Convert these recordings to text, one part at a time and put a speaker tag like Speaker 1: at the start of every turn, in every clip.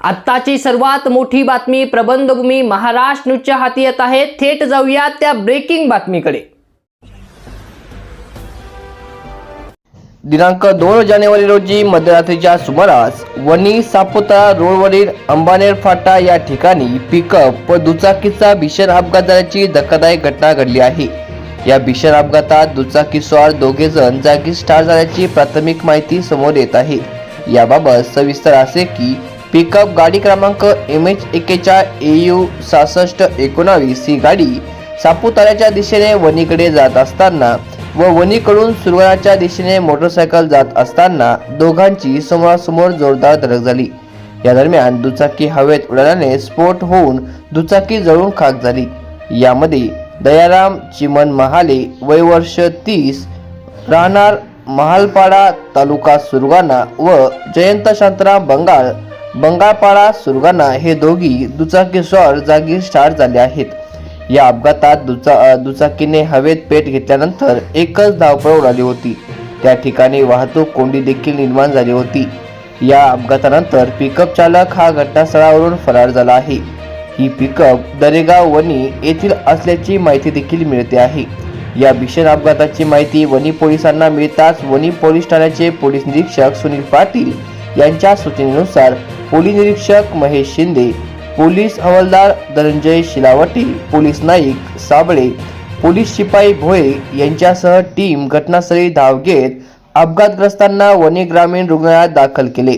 Speaker 1: आत्ताची सर्वात मोठी बातमी प्रबंधभूमी महाराष्ट्र न्यूजच्या हाती येत आहे. थेट जाऊया त्या ब्रेकिंग बातमीकडे.
Speaker 2: दिनांक दोन जानेवारी रोजी मध्यरात्रीच्या सुमारास वणी सापुतारा रोडवरील अंबानेर फाटा या ठिकाणी पिकअप व दुचाकीचा भीषण अपघात झाल्याची धक्कादायक घटना घडली आहे. या भीषण अपघातात दुचाकीस्वार दोघे जण जागीच ठार झाल्याची प्राथमिक माहिती समोर येत आहे. याबाबत सविस्तर असे की पिकअप गाडी क्रमांक एम एच एकेच्या ए यू सहासष्ट एकोणावीस ही गाडी सापुताऱ्याच्या दिशेने वणीकडे जात असताना व वणीकडून सुरवणाच्या दिशेने मोटरसायकल जात असताना दोघांची समोरासमोर जोरदार धडक झाली. या दरम्यान दुचाकी हवेत उडाल्याने स्फोट होऊन दुचाकी जळून खाक झाली. यामध्ये दयाराम चिमन महाले वय वर्ष तीस राहणार महालपाडा तालुका सुरगाणा व जयंत शांतराम बंगाल बंगाळपाडा सुरगाणा हे दोघी दुचाकीस्वार जागी ठार झाले आहेत. या अपघातात दुचा दुचाकीने हवेत पेट घेतल्यानंतर एकच धावपळ उडाली होती. त्या ठिकाणी वाहतूक कोंडी देखील निर्माण झाली होती. या अपघातानंतर पिकअप चालक हा घटनास्थळावरून फरार झाला आहे. ही पिकअप दरेगाव वणी येथील असल्याची माहिती देखील मिळते आहे. या भीषण अपघाताची माहिती वणी पोलिसांना मिळताच वणी पोलीस ठाण्याचे पोलीस निरीक्षक सुनील पाटील यांच्या सूचनेनुसार पोलीस निरीक्षक महेश शिंदे पोलीस हवालदार धनंजय शिलावटी पोलीस नाईक साबळे पोलीस शिपाई भोये यांच्यासह टीम घटनास्थळी धाव घेत अपघातग्रस्तांना वणी ग्रामीण रुग्णालयात दाखल केले.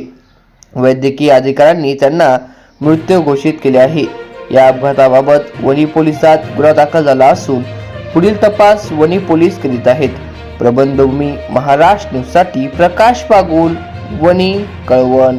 Speaker 2: वैद्यकीय अधिकाऱ्यांनी त्यांना मृत्यू घोषित केले आहे. या अपघाताबाबत वणी पोलिसात गुन्हा दाखल झाला असून पुढील तपास वणी पोलीस करीत आहेत. प्रबंधभूमी महाराष्ट्र न्यूजसाठी प्रकाश पागुल वणी कळवण.